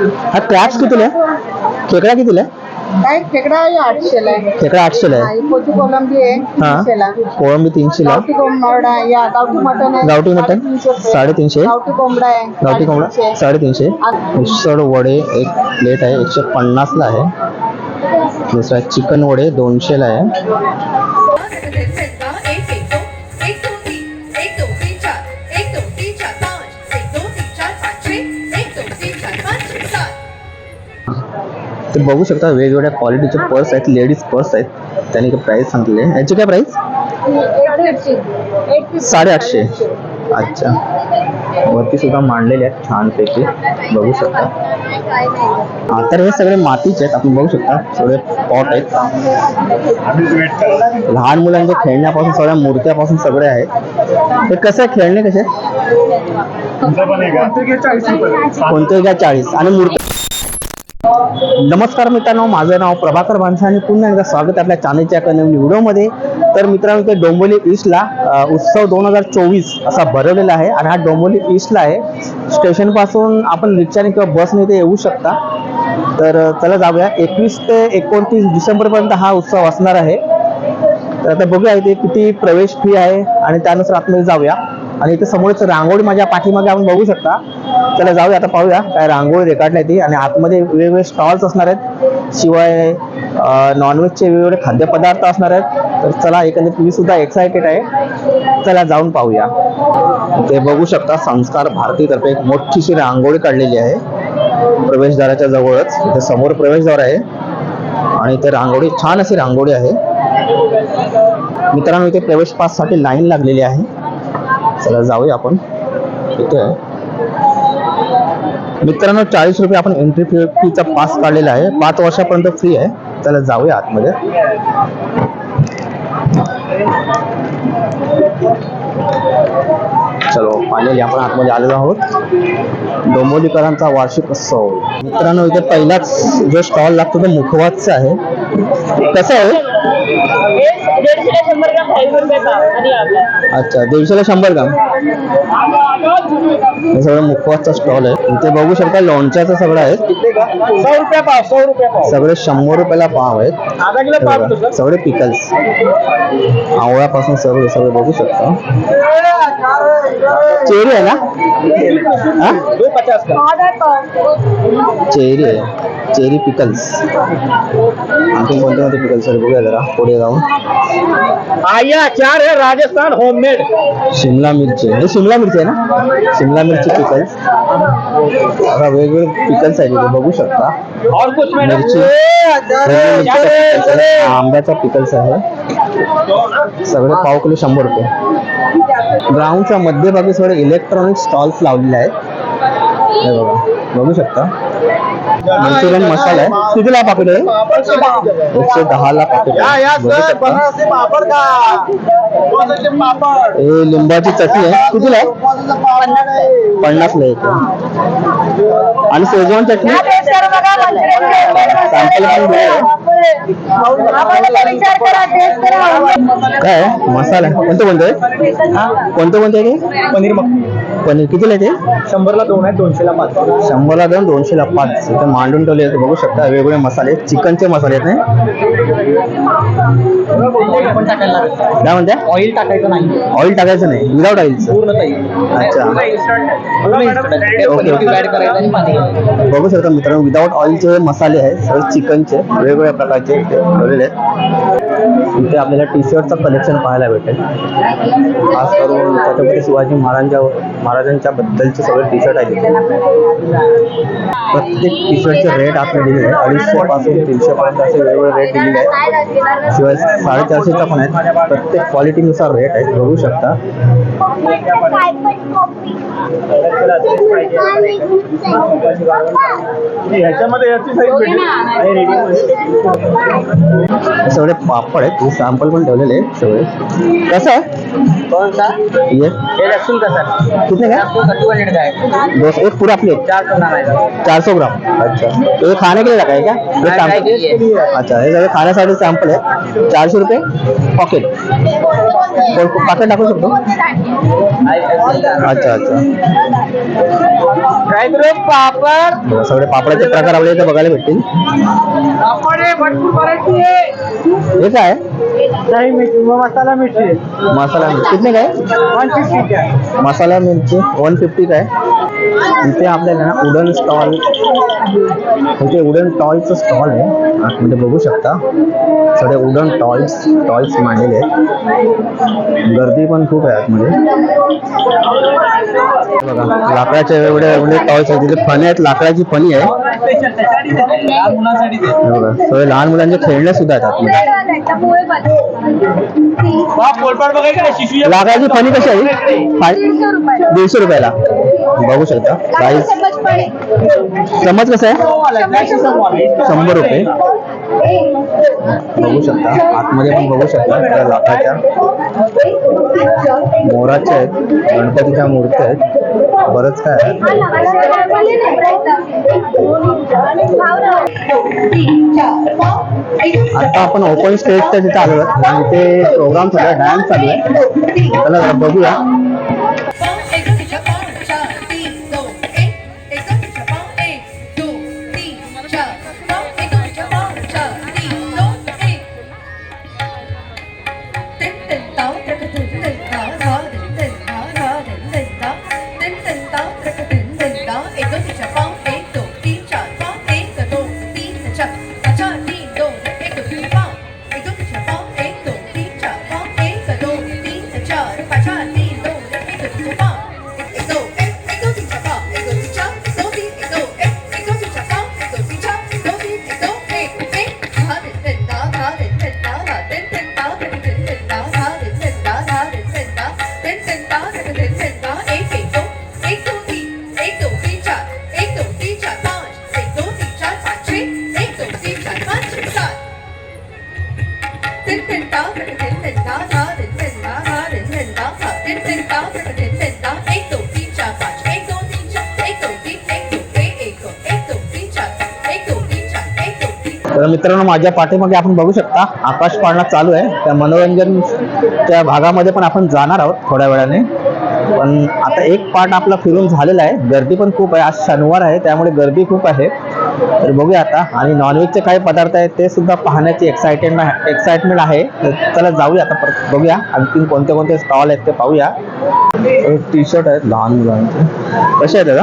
हा क्रॅप्स कितीला आहे? खेकडा कितीला आहे? काय खेकडा आहे आठशेला आहे. खेकडा आठशेला आहे. हा, कोची कोलंबी आहे हा. तीनशेला. कोळंबी तीनशेला गावठी कोंबडा आहे. या गावठी मटन आहे. गावठी मटण? साडेतीनशे रुपये. साडेतीनशे गावठी कोंबडा आहे. गावठी कोंबडा? साडेतीनशे. साडेतीनशे आ- मिसळ वडे एक प्लेट आहे. एकशे पन्नासला आहे. दुसरा चिकन वडे दोनशेला आहे. ते बघू शकता वेगवेगळ्या क्वालिटीचे पर्स आहेत लेडीज़ पर्स आहेत. त्यांनी प्राइस सांगितले याची काय प्राइस साडेआठशे. अच्छा. वरती सुद्धा मांडलेले आहेत छानपैकी. बघू शकता. तर हे सगळे मातीचे आहेत. आपण बघू शकता सगळे पॉट आहेत. लहान मुलांच्या खेळण्यापासून सगळ्या मूर्त्यापासून सगळे आहेत. हे कसं खेळणे कसे? कोणते घ्या चाळीस? आणि मूर्ती नमस्कार मित्रांनो माझं नाव प्रभाकर भानसा आणि पुन्हा एकदा स्वागत आपल्या चॅनलच्या एका नवीन व्हिडिओमध्ये. तर मित्रांनो ते डोंबोली ईस्टला उत्सव दोन हजार चोवीस असा भरवलेला आहे आणि हा डोंबोली ईस्टला आहे. स्टेशनपासून आपण रिक्षाने किंवा बसने ते येऊ शकता. तर चला जाऊया. एकवीस ते एकोणतीस डिसेंबरपर्यंत हा उत्सव असणार आहे. तर आता बघूया इथे किती प्रवेश फी आहे आणि त्यानुसार आतमध्ये जाऊया. आणि इथे समोरच रांगोळी माझ्या पाठीमागे आपण बघू शकता. त्याला जाऊया आता पाहूया काय रांगोळी रेखाटली ती. आणि आतमध्ये वेगवेगळे स्टॉल्स असणार आहेत. शिवाय नॉनव्हेजचे वेगवेगळे खाद्यपदार्थ असणार आहेत. तर चला एकंदरीत मी सुद्धा एक्सायटेड आहे. चला जाऊन पाहूया. ते बघू शकता संस्कार भारतीतर्फे एक मोठीशी रांगोळी काढलेली आहे. प्रवेशद्वाराच्या जवळच. इथे समोर प्रवेशद्वार आहे. आणि इथे रांगोळी छान अशी रांगोळी आहे. मित्रांनो इथे प्रवेश पाससाठी लाईन लागलेली आहे. चला जाऊया आपण. इथे आहे. मित्रांनो चाळीस रुपये आपण एंट्री फी फीचा पास काढलेला आहे. पाच वर्षापर्यंत फ्री आहे. चला जाऊया आतमध्ये. चलो फायनली आपण आतमध्ये आलेलो आहोत. डोंबोलीकरांचा वार्षिक उत्सव. मित्रांनो इथे पहिलाच जो स्टॉल लागतो तो मुखवासचा आहे. कसं आहे? अच्छा दीडशेला शंभर ग्राम. हे सगळं मुखवाचा स्टॉल आहे. इथे बघू शकता लोणच्याचं सगळं आहे. सगळे शंभर रुपयाला पाव आहेत. सगळे पिकल्स आवळ्यापासून सगळे सगळे बघू शकता. चेरी है ना हा? दो पचास का चेरी आहे चेरी पिकल्स आणखी कोणते कोणते पिकल्स आहेत बघूया जरा पुढे जाऊन आया चार है राजस्थान होममेड शिमला मिरची हे शिमला मिरची आहे ना शिमला मिरची पिकल्स आता वेगवेगळे पिकल्स आहेत इथे बघू शकता और कुछ मैडम मिरची. हा आंब्याचा पिकल्स आहे सगळे पाव किलो शंभर रुपये ग्राउंडच्या मध्यभागी सगळे इलेक्ट्रॉनिक स्टॉल्स लावलेले आहेत. हे बघा बघू शकता? मंचुरियन मसाला आहे. कितीला पाकिट आहे? एकशे दहा ला पाकिट आहे. हे लिंबाची चटणी आहे. कितीला आहे? पन्नासला येते. आणि शेजवान चटणी? सॅम्पल पण काय? मसाला. कोणतं कोणतं आहे? कोणतं कोणतं आहे? ते पनीर मक्खनी. पनीर कितीला आहे ते? शंभरला दोन आहे दोनशेला पाच. शंभरला दोन दोनशेला पाच. इथे मांडून ठेवले आहेत बघू शकता वेगवेगळे मसाले चिकनचे मसाले आहेत काय म्हणते ऑइल टाकायचं नाही. ऑइल टाकायचं नाही विदाऊट पूर्ण ताई अच्छा. Okay, okay. बघू शकता मित्रांनो विदाऊट ऑइलचे मसाले आहेत सगळे चिकनचे वेगवेगळ्या प्रकारचे ठेवलेले आहेत. इथे आपल्याला टी शर्टचं कलेक्शन पाहायला भेटेल. खास करून छत्रपती शिवाजी महाराजांच्या महाराजांच्या बद्दलचे सगळे टी शर्ट आहेत. प्रत्येक टी शर्टचे रेट आपल्याला दिलेले आहे अडीचशे पासून तीनशे पर्यंत असे वेगवेगळे रेट दिलेले आहेत. शिवाय साडेचारशेचा पण आहेत. प्रत्येक क्वालिटीनुसार रेट आहेत. बघू शकता. ह्याच्यामध्ये याची साईज हे सगळे पापड आहेत. सॅम्पल पण ठेवलेले आहेत सगळे. कसं आहे? कौन सा ये ये लहसुन का सर कितने का आपको थर्टी वन का है दो एक पूरा प्लेट चार सौ नाम आएगा चार सौ ग्राम। अच्छा। तो ये खाने के लिए रखा है क्या? ये हाँ, सैंपल के लिए। अच्छा हे। सगळे खाण्यासाठी सॅम्पल आहे चारशे रुपये पॉकेट कोण- पाकिट टाकू शकतो अच्छा अच्छा। काय ग्रुप पापड। बघा, सगळे पापडाचे प्रकार आपल्याला इथे बघायला भेटतील पापड आहे भरपूर व्हरायटी आहे हे काय दही मिरची मसाला मिरची मसाला कितने काय वन फिफ्टी मसाला मिरची। वन फिफ्टी काय? इथे आपल्याला ना उडन स्टॉल इथे उडन टॉयचं स्टॉल आहे. आतमध्ये बघू शकता. सगळे उडन टॉयज टॉयज मांडलेले आहेत. गर्दी पण खूप आहे आतमध्ये बघा लाकडाचे एवढे एवढे टॉयज आहेत. तिथे फणी आहेत. लाकडाची फणी आहे. बघा सगळे लहान मुलांचे खेळणे सुद्धा आहेत आतमध्ये लाकडाची फणी कशी आहे? दीडशे रुपयाला. बघू शकता. प्राईस चमच कसं आहे? शंभर रुपये. बघू शकता. आतमध्ये पण बघू शकता. त्या लाकडाच्या मोराच्या आहेत. गणपतीच्या मूर्त्या आहेत. बरंच काय आता आपण ओपन स्टेजच्या तिथे आलो आणि इथे प्रोग्राम चालू आहे डान्स चालू आहे. जरा बघूया. Don't मित्रांनो माझ्या पाठीमागे आपण बघू शकता आकाश पाळणा चालू आहे. त्या मनोरंजनच्या भागामध्ये पण आपण जाणार आहोत थोड्या वेळाने. पण आता एक पार्ट आपला फिरून झालेला आहे. गर्दी पण खूप आहे. आज शनिवार आहे त्यामुळे गर्दी खूप आहे. तर बघूया आता. आणि नॉनव्हेजचे काही पदार्थ आहेत ते सुद्धा पाहण्याची एक्साइटेड एक्साइटमेंट आहे. तर चला जाऊया आता परत. बघूया आणखी कोणते कोणते स्टॉल आहेत ते पाहूया. टी शर्ट आहेत लहान मुलांचे. कसे आहेत दादा?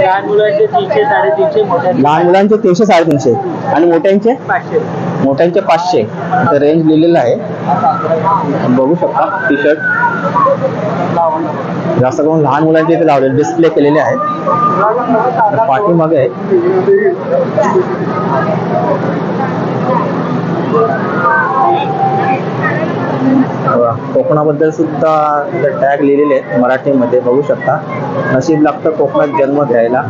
लहान मुलांचे तीनशे साडेतीनशे लहान मुलांचे तीनशे साडेतीनशे. आणि मोठ्यांचे? पाचशे. मोठ्यांचे पाचशे. रेंज लिहिलेलं आहे. बघू शकता टी शर्ट जास्त करून लहान मुलांचे इथे लावले डिस्प्ले केलेले आहेत. पाठीमागे कोकणाबद्दल सुद्धा टॅग लिहिलेले आहेत मराठीमध्ये बघू शकता. नशीब लागतं कोकणात जन्म घ्यायला.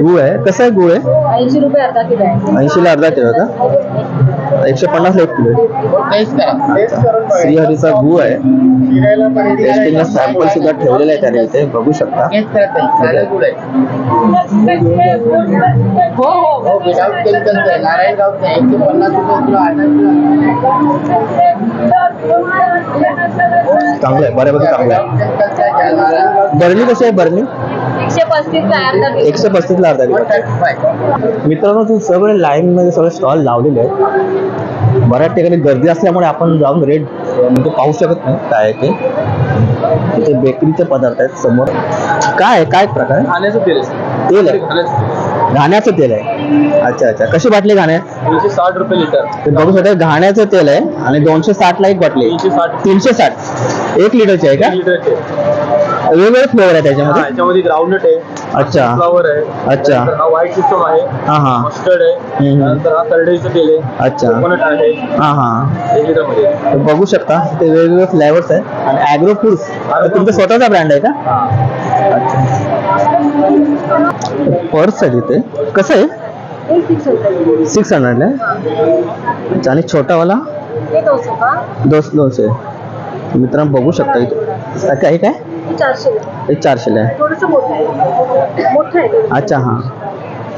गुळ आहे. कसं आहे गुळ आहे? ऐंशी रुपये अर्धा किलो आहे. ऐंशीला अर्धा किलो का? एकशे पन्नासला एक किलो आहे. श्रीहरीचा गूळ आहे. टेस्टिंगला सॅम्पल सुद्धा ठेवलेला आहे त्याने इथे. बघू शकता. हो हो. चांगलं आहे. बऱ्यापैकी चांगलं आहे. बर्नी कशी आहे बर्नी एकशे पस्तीस आहे अर्धा एकशे पस्तीसला अर्धा किलो मित्रांनो तू सगळे लाईन मध्ये सगळे स्टॉल लावलेले आहेत. बऱ्याच ठिकाणी गर्दी असल्यामुळे आपण जाऊन रेट म्हणजे पाहू शकत नाही काय आहे ते. इथे बेकरीचे पदार्थ आहेत समोर. काय आहे? काय प्रकार आहे? खाण्याचं तेल तेल आहे. घाण्याचं तेल आहे. अच्छा अच्छा. कशी बाटली घाण्या तीनशे साठ रुपये लिटर. ते बघू शकता घाण्याचं तेल आहे आणि दोनशे साठ ला एक बाटली तीनशे साठ. तीनशे साठ. एक लिटरची आहे का? लिटरचे वेगवेगळे फ्लेवर आहे हा त्याच्यामध्ये याच्यामध्ये ग्राउंडनट आहे अच्छा. फ्लावर आहे अच्छा. हा व्हाईट सिस्टम आहे हा हा. मस्टर्ड आहे हम्म. त्यानंतर हा करडईचं तेल आहे अच्छा. कोकोनट आहे. हा हा. एक लिटरमध्ये तर बघू शकता ते वेगवेगळे फ्लेवर्स आहेत आणि ॲग्रो फूड्स तुमचा स्वतःचा ब्रँड आहे का? अच्छा. पर्स आहे तिथे. कसं आहे? सिक्स हंड्रेडला आहे अच्छा आणि छोटावाला? हे दोस दोनशे. मित्रांनो, बघू शकता इथे. काय काय? हे. अच्छा हाँ.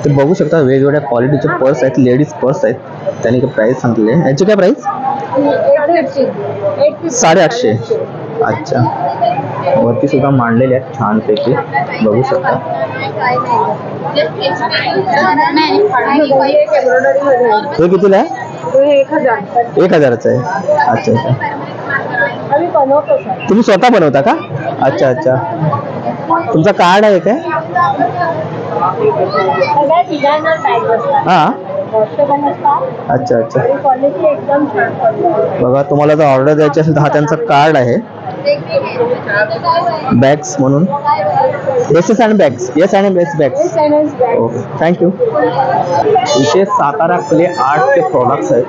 ते बघू शकता वेगवेगळ्या क्वालिटीचे पर्स आहेत लेडीज़ पर्स आहेत. त्यांनी काय प्राईस सांगितले याची काय प्राईस साडेआठशे. अच्छा. वरती सुद्धा मांडलेले आहेत छानपैकी. बघू शकता. हे कितीला आहे एक हज़ार। एक हजाराचं आहे अच्छा अच्छा। आम्ही बनवतो सर तुम्ही स्वतः बनवता का? अच्छा अच्छा। तुमचं कार्ड आहे काय सगळ्या डिझायनर बॅग असतात हा। असतात अच्छा अच्छा। आणि क्वालिटी एकदम छान quality. बघा तुम्हाला जर ऑर्डर द्यायची असेल तर हा त्यांचा कार्ड आहे. बॅग्स म्हणून. एस एस आणि बॅग्स येस आणि best bags. Okay thank you इथे सातारा क्ले आर्टचे प्रॉडक्ट्स आहेत.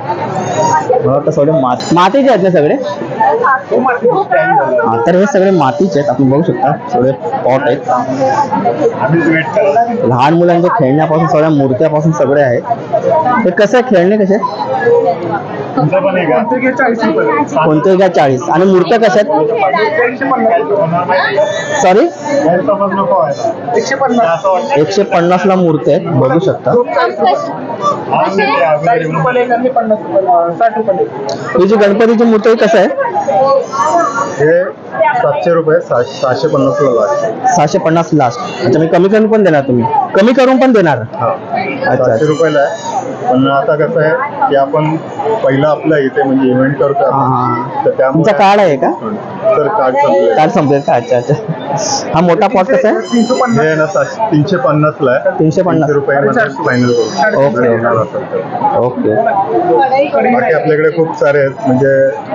मला वाटतं सगळे माती मातीचे आहेत ना सगळे? हा तर हे सगळे मातीचे आहेत. आपण बघू शकता सगळे पॉट आहेत. लहान मुलांच्या खेळण्यापासून सगळ्या मूर्त्यापासून सगळे आहेत. हे कसं आहे खेळणे कसे कोणते घ्या चाळीस. आणि मूर्त्या कशा आहेत? सॉरी एकशे पन्नास ला मूर्ती आहेत. बघू शकता. ही जी गणपतीची मूर्ती आहे कसं आहे हे सातशे रुपये सहा- सहाशे पन्नासला लागते सहाशे पन्नास लास्ट अच्छा मी कमी करून पण देणार तुम्ही? कमी करून पण देणार? हा. अच्छा. सातशे रुपयाला आहे. पण आता कसं आहे की आपण पहिलं आपल्या इथे म्हणजे इव्हेंट करतो हा. तर त्यामुळे तुमचा कार्ड आहे का? तर कार्ड संपलंय. कार्ड संपलेल. का अच्छा अच्छा. हा मोठा पॉट कसा आहे? हे आहे ना सातशे- तीनशे पन्नास ला आहे. तीनशे पन्नास. रुपये फायनल करू ओके. ओके. बाकी आपल्याकडे खूप सारे आहेत म्हणजे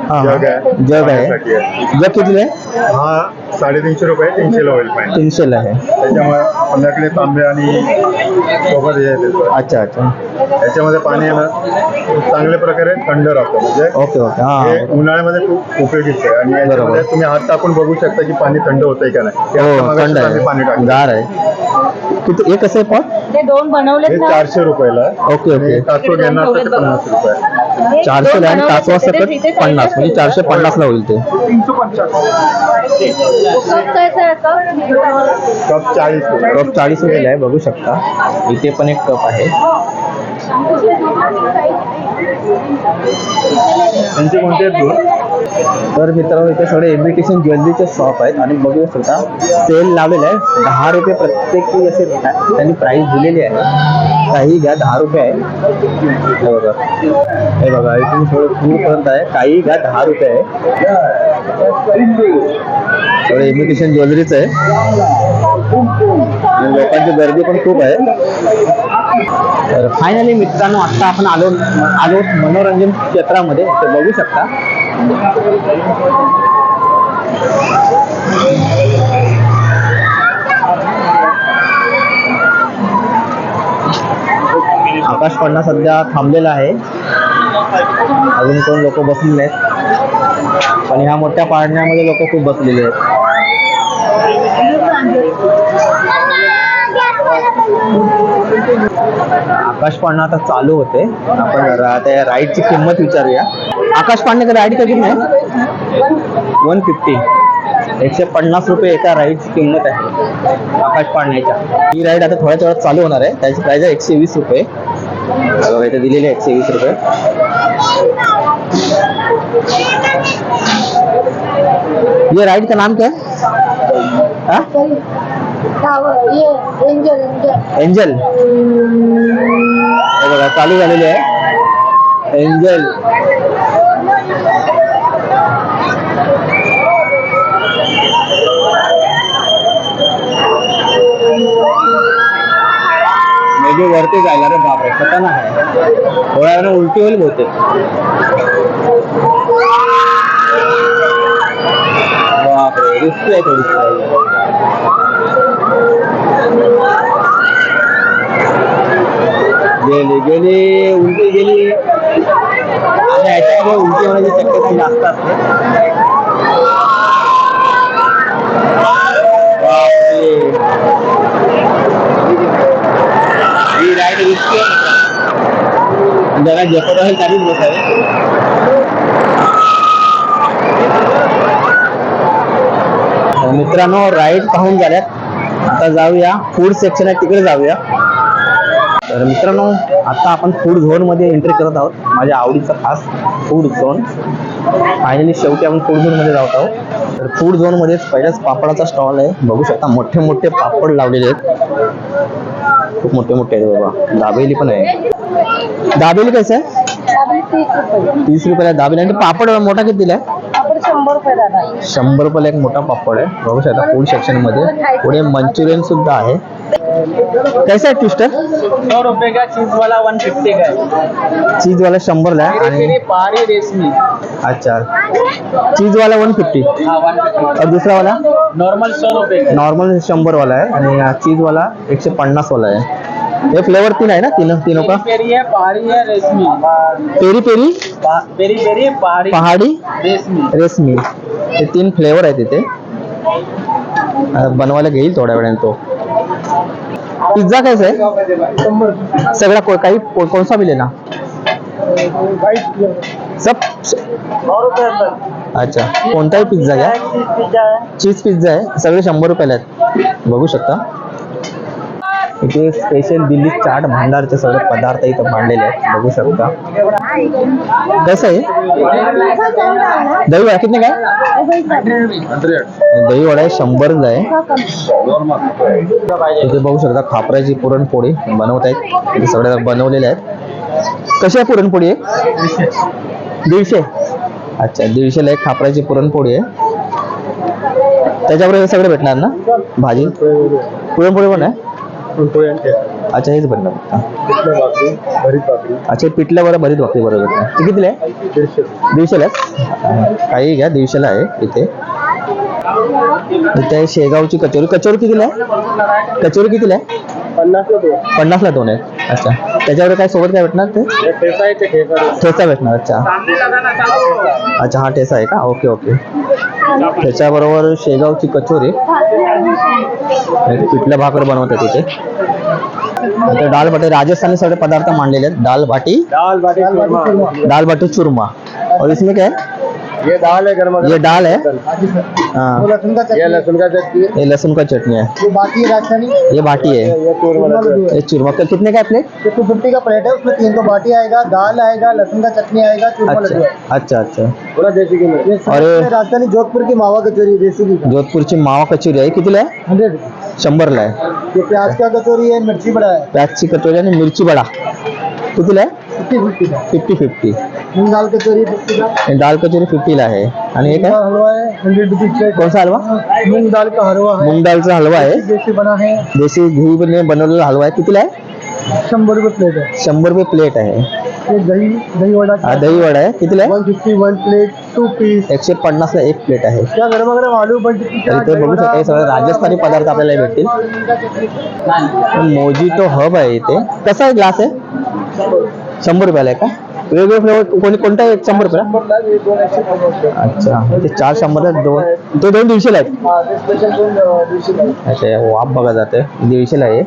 हा, जग आहे. जग आहे. पाण्यासाठी आहे. जग किती आहे? हा साडेतीनशे रुपये तीनशेला होईल फायनल तीनशेला आहे. त्याच्यामुळे आपल्याकडे तांबे आणि सोबत हे अच्छा अच्छा. याच्यामध्ये पाणी आहे ना चांगल्या प्रकारे थंड राहतं म्हणजे ओके ओके. हा हे. उन्हाळ्यामध्ये खूप उपयोगीच आहे. आणि याच्यामध्ये. तुम्ही हात टाकून बघू शकता की पाणी थंड होतंय का नाही. हे हो थंड आम्ही पाणी आहे टाकलं गार आहे. किती हे कसं आहे पॉट ते दोन बनवलेत हे ना. चारशे रुपयाला आहे. Okay okay. कासव घेणार तर पन्नास रुपये हे चारशे दोन ला आणि बनवलेत ते तिथे पन्नास म्हणजे चारशे पन्नास ला होईल ते. कप कैसा है कप कप चाळीस रुपये कप चाळीस रुपयाला आहे बघू शकता. इथे पण एक कप आहे. त्यांचे कोणते आहेत दोन तर मित्रांनो इथे सगळे इन्व्हिटेशन ज्वेलरीचे शॉप आहेत आणि बघू शकता सेल लावलेला आहे. दहा रुपये प्रत्येक असे त्यांनी प्राईस दिलेली आहे. काही घ्या दहा रुपये आहे. हे बघा. हे बघा इथून थोडं दूरपर्यंत आहे. काही घ्या दहा रुपये आहे. थोडं इन्व्हिटेशन ज्वेलरीच आहे. आणि लोकांची गर्दी पण खूप आहे. तर फायनली मित्रांनो आता आपण आलो आलो मनोरंजन क्षेत्रामध्ये. ते बघू शकता. आकाश पडणा सध्या थांबलेला आहे. अजून कोण लोक बसलेले आहेत पण ह्या मोठ्या पाळण्यामध्ये लोक खूप बसलेले आहेत. आकाश पांडे आता चालू होते. आपण जरा त्या राईडची किंमत विचारूया. आकाश पांडे राईड कधी नाही वन फिफ्टी एकशे पन्नास रुपये एका राईडची किंमत आहे. आकाश पाळण्याच्या ही राईड आता थोड्याच वेळात चालू होणार आहे. त्याची प्राइस आहे एकशे वीस रुपये. बघा इथे दिलेली आहे एकशे वीस रुपये. ये राईड का नाम क्या? है? एंजल एंजल हे चालू आहे. एंजल मे बी वरती जायला रे बापरे, खतरनाक आहे. थोड्या वेळाने उलटी होईल बहुतेक. बापरे रिस्की आहे थोडी गेली गेली उलटी गेली. आणि याच्यामुळे उलटी होण्याची शक्यता जास्त असते. ही राईड रिस्की जरा जपत असेल तरीच बसावे तर मित्रांनो राईड पाहून झाल्यात. आता जाऊया फूड सेक्शन आहे तिकडे जाऊया. तर मित्रांनो आता आपण फूड झोनमध्ये एंट्री करत आहोत. माझ्या आवडीचा खास फूड झोन फायनली शेवटी आपण फूड झोनमध्ये जात आहोत. तर फूड झोनमध्येच पहिल्याच पापडाचा स्टॉल आहे. बघू शकता मोठे मोठे पापड लावलेले आहेत. खूप मोठे मोठे आहेत बाबा. दाबेली पण आहे. दाबेली कसं आहे? तीस रुपयाला दाबेली. आणि पापड मोठा कितीला आहे? आपण शंभर रुपये दादा. शंभर रुपयाला एक मोठा पापड आहे. बघू शकता फूड सेक्शनमध्ये. पुढे मंचुरियन सुद्धा आहे. कैसा आहे ट्विस्टर सौ रुपये का? चीज वाला वन फिफ्टी का है. चीज वाला शंभरला आहे आणि पहाड़ी रेशमी. अच्छा. चीज वाला वन फिफ्टी हाँ वन फिफ्टी और दूसरा वाला? नॉर्मल सौ रुपये का नॉर्मल शंभर वाला आहे. आणि चीज वाला एकशे पन्नास वाला आहे. हे फ्लेवर तीन आहे ना तीन तीनों का? पेरी है पहाड़ी है रेशमी. Peri peri? पा- पेरी पेरी पहाड़ी. पहाडी? रेशमी. रेशमी. हे तीन फ्लेवर आहेत इथे. आता बनवायला घेईल थोड्या वेळाने तो. पिझ्झा कैसा आहे सगळा को, काही को, कौन सा भी लेना सब अच्छा. कोणताही पिझ्झा घ्या. चीज पिझ्झा आहे. सगळे शंभर रुपयाला आहेत. बघू शकता. इथे स्पेशल दिल्ली चाट भांडारचे सगळे पदार्थ इथं मांडलेले आहेत. बघू शकता. कसं आहे? दही वडा किती काय? दही वडा आहे शंभरच आहे. इथे बघू शकता खापराची पुरणपोळी बनवत आहेत. इथे सगळे बनवलेले आहेत. कशी आहे पुरणपोळी आहे दीडशे. अच्छा दीडशेला एक खापराची पुरणपोळी आहे. त्याच्याबरोबर सगळे भेटणार ना? भाजी? पुरणपोळी पण आहे? अच्छा हेच बनणार हा. अच्छा पिठलं बरं भरीत भाकरी बरोबर. ते कितीला? आहे दीडशेला काही घ्या दीडशेला आहे इथे. इथे आहे शेगावची कचोरी. कचोरी कितीला आहे? कचोरी कितीला आहे? पन्नास रुपये पन्नासला दोन आहेत अच्छा. त्याच्यावर काय सोबत काय भेटणार ते? ठेचा भेटणार अच्छा. अच्छा हा ठेचा आहे का? Okay okay. त्याच्याबरोबर शेगावची कचोरी. पिठलं भाकर बनवतात तिथे दाल बाटी राजस्थानी सगळे पदार्थ मांडलेले आहेत. दाल बाटी दाल बाटी चूरमा. दाल बाटी चूरमा. और इसमें क्या है? ये दाल है गर्मा ये दाल है? हाँ लहसुन का ये लहसुन का चटनी ये लहसुन का चटनी है। ये बाकी है राजस्थानी? ये बाटी है। ये चूरमा ये चूरमा का कितने का है प्लेट टू फिफ्टी का प्लेट है उसमें तीन सौ बाटी आएगा दाल आएगा लहसुन का चटनी आएगा चूरमा अच्छा अच्छा अच्छा। पूरा देसी घी में। अरे। राजस्थानी जोधपुर की मावा कचोरी देसी घी की। मावा कचोरी है। आहे हंड्रेड। आहे ये प्याज का कचोरी है मिर्ची बड़ा है। प्याजची कचोरी आणि मिर्ची बड़ा। आहे फिफ्टी फिफ्टी दाल कचोरी फिफ्टी दाल कचोरी फिफ्टीला आहे. आणि हे काय? हलवा है हंड्रेड रुपीज कोणसा हलवा? मूंग दाल का हलवा है मूग दालचा हलवा आहे. देसी बना है देशी घी बनवलेला हलवा आहे. कितीला आहे? शंबर रुपये प्लेट है शंभर रुपये प्लेट आहे. दही दही वड़ा हा दही वडा आहे. कितीला आहे? One fifty one plate two piece एकशे पन्नासला एक प्लेट आहे. क्या गरम गरम आलू पण तर इथे बघू शकता. हे सगळे राजस्थानी पदार्थ आपल्याला भेटतील. मोजिटो हब आहे इथे. कसा आहे ग्लास आहे? शंभर रुपयाला आहे का? वेगवेगळे फ्लेवर कोणी कोणता आहे शंभर रुपयाला अच्छा ते चार शंभर आहेत दोन ते दोन दिवशी आहेत अच्छा वाप वाफ बघा जाते. दीडशेला आहे.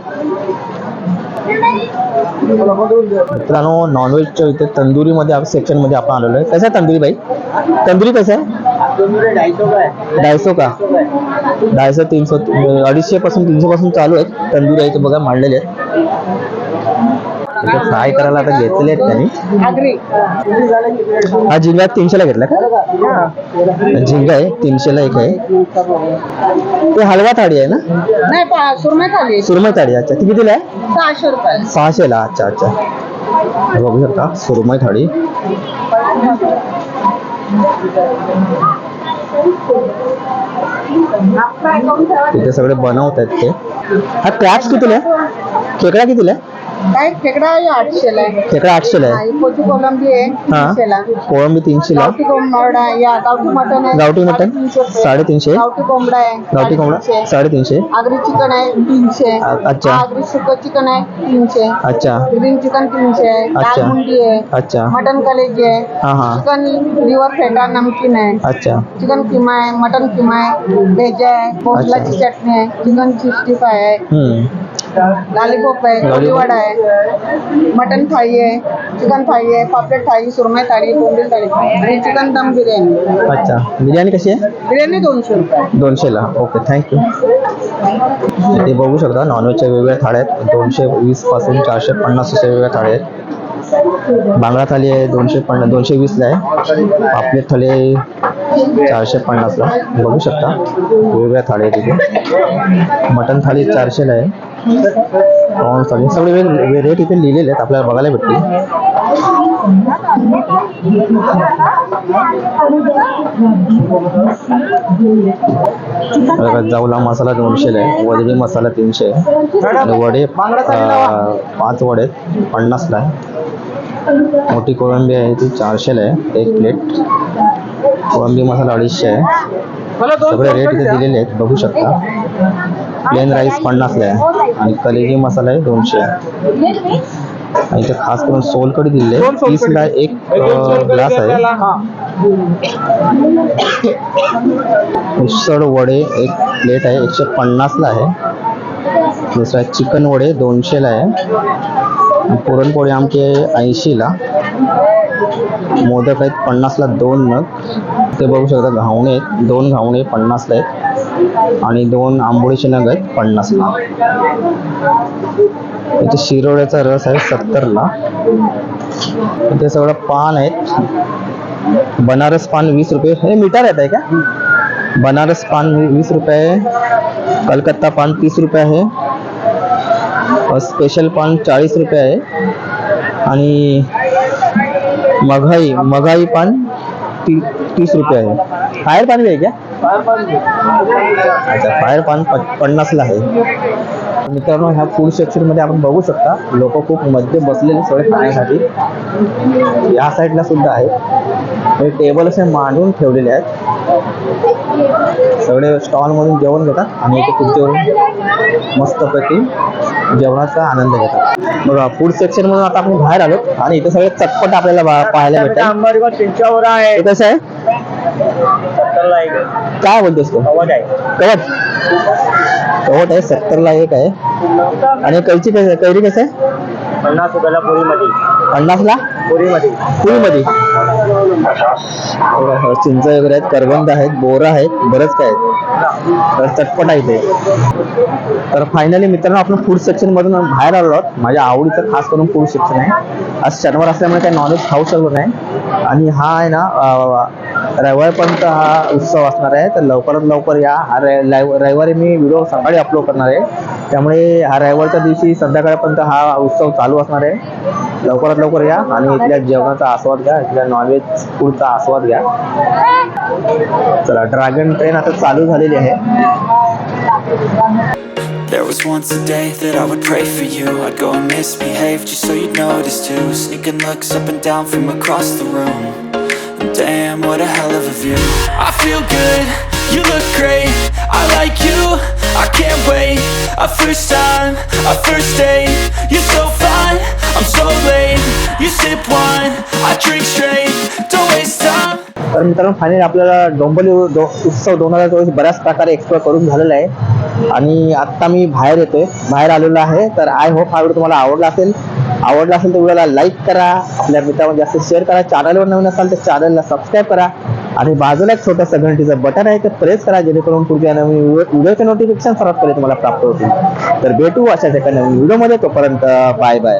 मित्रांनो नॉनव्हेजच्या इथे तंदुरीमध्ये सेक्शनमध्ये आपण आलेलो आहे. कसं आहे तंदुरी बाई? तंदुरी कसं आहे? डायसो का डायसो तीनशे अडीचशे पासून तीनशे पासून चालू आहेत तंदुरी आहे ते बघा मांडलेले आहेत. इथे फ्राय करायला आता घेतलेले आहेत त्यांनी. हा झिंगा तीनशेला घेतला का? झिंगा आहे तीनशेला एक आहे. ते हलवा थाळी आहे ना? सुरमई थाळी अच्छा. ती कितीला आहे? सहाशे रुपये. सहाशेला अच्छा अच्छा. बघू शकता सुरमई थाळी. तिथे सगळे बनवत आहेत ते. हा क्रॅप्स कितीला आहे? खेकडा कितीला काय खेकडा आहे आठशेला आहे. खेकडा आठशेला आहे? आई पोची कोलंबी आहे हा. तीनशेला. कोळंबी तीनशेला. गावठी कोंबडा आहे या गावठी मटन आहे. गावठी मटण? साडेतीनशे रुपये. साडेतीनशे? गावठी कोंबडा आहे गावठी कोंबडा? साडेतीनशे. साडेतीनशे? आगरी चिकन आहे तीनशे. अ- अच्छा. आगरी सुक चिकन आहे तीनशे. अच्छा. ग्रीन चिकन तीनशे आहे. अच्छा. दाल मुंडी आहे. अच्छा. मटन कलेजी आहे. हा हा. चिकन लिव्हर फेटा नमकीन आहे. अच्छा. चिकन किमा आहे मटन किमा आहे व्हेज आहे भोसलाची चटणी आहे चिकन सिक्स्टी फाय आहे. हम्म. लॉलीपॉप आहे Lollipop. कोळीवाडा आहे मटन थाळी है चिकन थाळी है पापलेट थाळी सुरमई थाळी बोंबील थाळी आणि चिकन दम बिर्याणी. अच्छा. बिर्याणी कशी आहे? बिर्याणी दोनशे रुपये. दोनशेला. ओके थँक्यू ते बघू शकता नॉनव्हेजच्या वेगवेगळ्या थाळ्या आहेत. दोनशे वीस पासून चारशे पन्नास अशा वेगवेगळ्या थाळ्या आहेत. बांगडा थाली आहे दोनशे पन्नास दोनशे वीसला आहे. पापलेट थाली आहे चारशे पन्नासला. बघू शकता वेगवेगळ्या थाळी आहे तिथे मटन थाली चारशेला आहे. प्रॉन्स सगळे वेग रेट इथे लिहिलेले आहेत आपल्याला बघायला भेटतील. जावला मसाला दोनशेला आहे वजडी मसाला तीनशे आहे. आणि वडे पाच वडे आहेत, पन्नासला आहे. मोठी कोळंबी आहे ती चारशेला आहे एक प्लेट कोळंबी मसाला अडीचशे आहे. सगळे रेट इथे दिलेले आहेत बघू शकता. प्लेन राईस पन्नासला आहे आणि कलेजी मसाला आहे दोनशे. आहे आणि इथे खास करून सोलकडी आहे. तीसला एक ग्लास आहे. उसळ वडे एक प्लेट आहे. एकशे पन्नासला आहे. दुसरा चिकन वडे दोनशेला आहे. पुरणपोळी आमची ऐंशीला. मोदक आहेत पन्नासला दोन नग. ते बघू शकता घावणे आहेत. दोन घावणे पन्नासला आहेत. आणि दोन आंबोळीचे नग आहेत पन्नासला इथे शिरोड्याचा रस आहे सत्तरला. इथे सगळं पान आहेत. बनारस पान वीस रुपये. हे मीटर येत आहे का? बनारस पान वीस रुपये. आहे कलकत्ता पान तीस रुपये आहे. स्पेशल पान चाळीस रुपये आहे. आणि मघाई मघाई पान ती तीस रुपये आहे. बाहेर पान आहे का? अच्छा फायर पान पन्नासला आहे. मित्रांनो ह्या फूड सेक्शनमध्ये आपण बघू शकता लोक खूप मध्ये बसलेले सगळे खाण्यासाठी. या साईडला सुद्धा आहेत हे टेबल असे मांडून ठेवलेले आहेत. सगळे स्टॉल मधून जेवण घेतात आणि इथे खुर्चीवरून मस्तपैकी जेवणाचा आनंद घेतात. बघा फूड सेक्शन मधून आता आपण बाहेर आलो आणि इथे सगळे चटपट आपल्याला पाहायला भेटतात. कसं आहे? काय बोलतोस तू? कवट कवट आहे सत्तरला एक आहे. आणि कैची कसं कैरी कसं आहे? पन्नास रुपयाला पोळीमध्ये पन्नासला? पोळीमध्ये पुरीमध्ये. चिंच वगैरे आहेत करवंद आहेत बोर आहेत बरंच काय आहेत. तर चटपट आहे ते तर फायनली मित्रांनो आपण फूड सेक्शन मधून बाहेर आलो आहोत. माझ्या आवडीचं खास करून फूड सेक्शन आहे. आज शनिवार असल्यामुळे काही नॉनव्हेज खाऊ शकलो नाही. आणि हा आहे ना रविवारपर्यंत हा उत्सव असणार आहे. तर लवकरात लवकर या. हा रविवारी मी व्हिडिओ सकाळी अपलोड करणार आहे. त्यामुळे हा रविवारच्या दिवशी संध्याकाळपर्यंत हा उत्सव चालू असणार आहे लवकरात लवकर या आणि इथल्या जेवणाचा आस्वाद घ्या इथल्या नॉनव्हेज फूडचा आस्वाद घ्या चला ड्रॅगन ट्रेन आता चालू झालेली आहे There was once a day that I would pray for you I'd go and misbehave just so you'd notice too Sneaking looks up and down from across the room and Damn, what a hell of a view I feel good, you look great. I like you, I can't wait. A first time, a first date. You're so fine, I'm so late. You sip wine, I drink straight. Don't waste time. तर मित्रांनो finally आपल्याला डोंबली डो उत्सव दोन हजार चोवीस बऱ्याच प्रकारे एक्सप्लोअर करून झालेला आहे. आणि आत्ता मी बाहेर येतोय. बाहेर आलेलो आहे. तर आय होप हा व्हिडिओ तुम्हाला आवडला असेल. आवडला असेल तर व्हिडिओला लाईक करा. आपल्या मित्रांमध्ये जास्त शेअर करा. चॅनलवर नवीन असाल तर चॅनलला सबस्क्राईब करा. आणि बाजूला एक छोटंसं घंटीचा बटन आहे ते प्रेस करा जेणेकरून पुढच्या नवीन व्हिडिओ- व्हिडिओचे नोटिफिकेशन सर्वात पहिले तुम्हाला प्राप्त होतील. तर भेटू अशाच एका नवीन व्हिडिओमध्ये तोपर्यंत बाय बाय